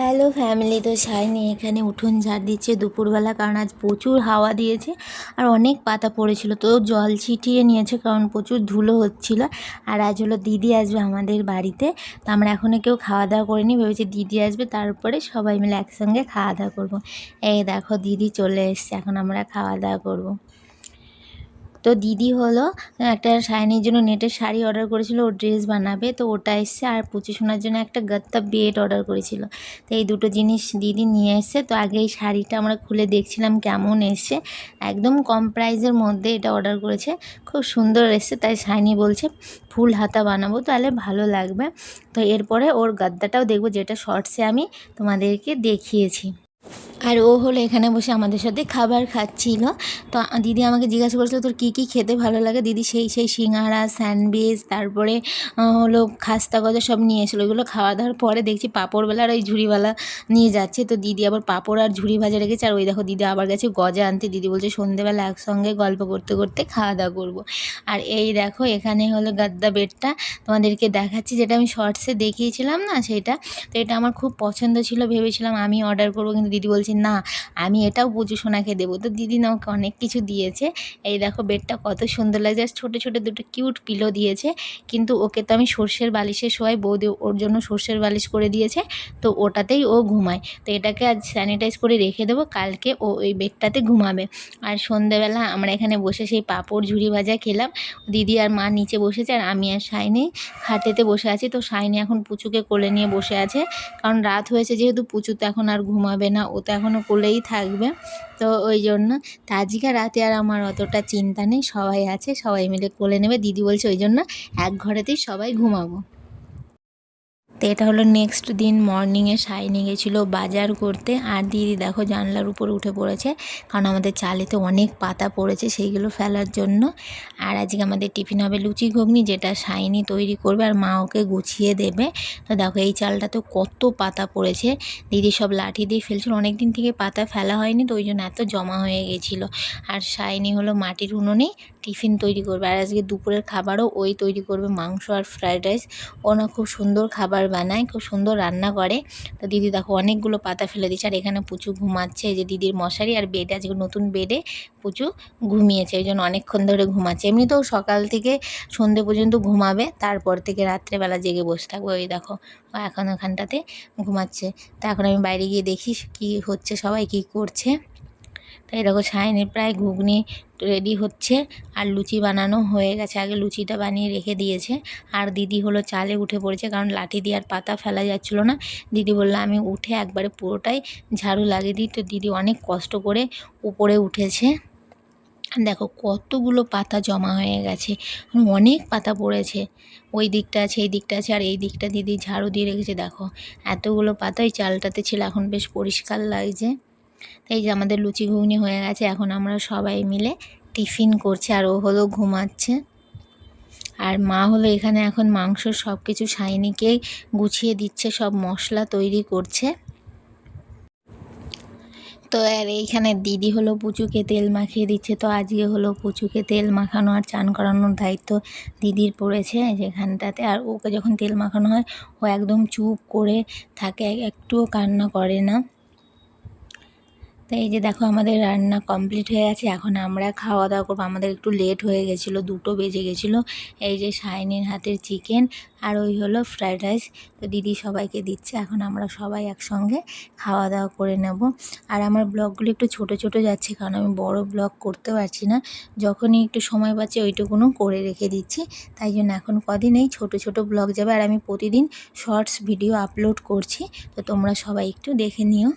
Hello family তো shiny এখানে উঠোন ঝাড় দিচ্ছে। দুপুরবেলা কারণ আজ প্রচুর হাওয়া দিয়েছে আর অনেক পাতা পড়েছিল। তো জল ছিটিয়ে নিয়েছে কারণ প্রচুর ধুলো হচ্ছিল। আর আজ হলো দিদি আসবে আমাদের বাড়িতে। তো আমরা এখনও কেউ খাওয়া দাওয়া করিনি, ভেবেছি দিদি আসবে। তারপরে সবাই মিলে একসঙ্গে খাওয়া দাওয়া করব। এই দেখো দিদি চলে এসছে, এখন আমরা খাওয়া দাওয়া করব। তো দিদি হলো একটা শাইনির জন্য নেটের শাড়ি অর্ডার করেছিল, ও ড্রেস বানাবে, তো ওটা এসছে আর পুচি শোনার জন্য একটা গত্তা বেড অর্ডার করেছিল। তো এই দুটো জিনিস দিদি নিয়ে এসছে, তো আগে এই শাড়িটা আমরা খুলে দেখছিলাম কেমন এসছে। একদম কম প্রাইসের মধ্যে এটা অর্ডার করেছে, খুব সুন্দর এসছে, তাই শাইনি বলছে, ফুল হাতা বানাবো, তাহলে ভালো লাগবে। তো এরপরে ওর গাদ্দাটাও দেখব, যেটা শর্টসে আমি তোমাদেরকে দেখিয়েছি। আর ও হলো এখানে বসে আমাদের সাথে খাবার খাচ্ছিল। তো দিদি আমাকে জিজ্ঞাসা করেছিল, তোর কী কী খেতে ভালো লাগে? দিদি সেই সেই সিঙ্গাড়া স্যান্ডউইচ, তারপরে হলো খাস্তা গজা সব নিয়ে এসেছিল। খাওয়া দাওয়ার পরে দেখছি পাঁপড়বেলা আর ওই ঝুড়িওয়ালা নিয়ে যাচ্ছে। তো দিদি আবার পাঁপড় আর ঝুড়ি ভাজা রেখেছে। আর ওই দেখো, দিদি আবার গেছে গজা আনতে। দিদি বলছে, সন্ধেবেলা একসঙ্গে গল্প করতে করতে খাওয়া দাওয়া করব। আর এই দেখো, এখানে হলো গাদ্দা বেডটা তোমাদেরকে দেখাচ্ছি। যেটা আমি শর্টসে দেখিয়েছিলাম না, সেটা। তো এটা আমার খুব পছন্দ ছিল, ভেবেছিলাম আমি অর্ডার করব। কিন্তু দিদি বলছে না, আমি এটাও পুজো সোনাকে দেবো। তো দিদি আমাকে অনেক কিছু দিয়েছে। এই দেখো বেডটা কত সুন্দর লাগছে। আর ছোটো ছোটো দুটো কিউট পিলো দিয়েছে। কিন্তু ওকে তো আমি সর্ষের বালিশে শোয়াই, বৌদি ওর জন্য সর্ষের বালিশ করে দিয়েছে। তো ওটাতেই ও ঘুমায়। তো এটাকে আজ স্যানিটাইজ করে রেখে দেবো। কালকে ও ওই বেডটাতে ঘুমাবে। আর সন্ধেবেলা আমরা এখানে বসে সেই পাঁপড় ঝুড়ি ভাজা খেলাম। দিদি আর মা নিচে বসেছে আর আমি আর সাইনি খাটেতে বসে আছি। তো সাইনি এখন পুচুকে কোলে নিয়ে বসে আছে। কারণ রাত হয়েছে যেহেতু পুচু তো এখন আর ঘুমাবে না, ও তো এখনও কোলেই থাকবে। তো ওই জন্য তা আজকে রাতে আর আমার অতটা চিন্তা নেই, সবাই আছে, সবাই মিলে কোলে নেবে। দিদি বলছে ওই জন্য এক ঘরেতেই সবাই ঘুমাবো। তো এটা হলো নেক্সট দিন মর্নিংয়ে শাইনি গেছিল বাজার করতে। আর দিদি দেখো জানলার উপর উঠে পড়েছে, কারণ আমাদের চালেতে অনেক পাতা পড়েছে সেইগুলো ফেলার জন্য। আর আজকে আমাদের টিফিন হবে লুচি ঘুগনি, যেটা শাইনি তৈরি করবে আর মা ওকে গুছিয়ে দেবে। তো দেখো এই চালটা তো কত পাতা পড়েছে। দিদি সব লাঠি দিয়ে ফেলছিল অনেক দিন থেকে পাতা ফেলা হয়নি, তো ওই জন্য এত জমা হয়ে গেছিল। আর শাইনি হলো মাটির উনুনেই টিফিন তৈরি করবে। আর আজকে দুপুরের খাবারও ওই তৈরি করবে, মাংস আর ফ্রায়েড রাইস। ও না খুব সুন্দর খাবার বানায়, খুব সুন্দর রান্না করে। তো দিদি দেখো অনেকগুলো পাতা ফেলে দিচ্ছে আর এখানে পুচু ঘুমাচ্ছে যে দিদির মশারি আর বেডে, আজকে নতুন বেডে পুচু ঘুমিয়েছে, ওই জন্য অনেকক্ষণ ধরে ঘুমাচ্ছে। এমনিতেও সকাল থেকে সন্ধে পর্যন্ত ঘুমাবে, তারপর থেকে রাত্রেবেলা জেগে বসে থাকবে, ওই দেখো এখন ওখানটাতে ঘুমাচ্ছে। তা এখন আমি বাইরে গিয়ে দেখি কী হচ্ছে সবাই, কী করছে। তাই দেখো সায়নের প্রায় ঘুগনি রেডি হচ্ছে আর লুচি বানানো হয়ে গেছে। আগে লুচিটা বানিয়ে রেখে দিয়েছে। আর দিদি হলো চালে উঠে পড়েছে কারণ লাঠি দিয়ে আর পাতা ফেলা যাচ্ছিল না। দিদি বলল, আমি উঠে একবারে পুরোটাই ঝাড়ু লাগিয়ে দিই। তো দিদি অনেক কষ্ট করে উপরে উঠেছে। দেখো কতগুলো পাতা জমা হয়ে গেছে। অনেক পাতা পড়েছে। ওই দিকটা আছে, এই দিকটা আছে আর এই দিকটা দিদি ঝাড়ু দিয়ে রেখেছে। দেখো এতগুলো পাতা ওই চালটাতে ছিল। এখন বেশ পরিষ্কার লাগছে। এই যে আমাদের লুচি ঘুগনি হয়ে গেছে, এখন আমরা সবাই মিলে টিফিন করছে আর ও হলো ঘুমাচ্ছে। আর মা হলো এখানে এখন মাংস সব কিছু সাইনিকেই গুছিয়ে দিচ্ছে, সব মশলা তৈরি করছে। তো আর এইখানে দিদি হলো পুচুকে তেল মাখিয়ে দিচ্ছে, তো আজকে হলো পুচুকে তেল মাখানো আর চান করানোর দায়িত্ব দিদির পড়েছে যেখানটাতে। আর ওকে যখন তেল মাখানো হয়, ও একদম চুপ করে থাকে, একটুও কান্না করে না। তো এই যে দেখো আমাদের রান্না কমপ্লিট হয়ে গেছে, এখন আমরা খাওয়া দাওয়া করব। আমাদের একটু লেট হয়ে গেছিল, দুটো বেজে গেছিল। এই যে শাইনির হাতের চিকেন আর ওই হলো ফ্রায়েড রাইস তো দিদি সবাইকে দিচ্ছে, এখন আমরা সবাই একসঙ্গে খাওয়া দাওয়া করে নেব। আর আমার ব্লগগুলো একটু ছোট ছোট যাচ্ছে, কারণ আমি বড় ব্লগ করতে পারছি না। যখনই একটু সময় পাচ্ছি ওইটুকুনও করে রেখে দিচ্ছি। তাই জন্য এখন কদিন এই ছোটো ছোটো ব্লগ যাবে। আর আমি প্রতিদিন শর্টস ভিডিও আপলোড করছি। তো তোমরা সবাই একটু দেখে নিও।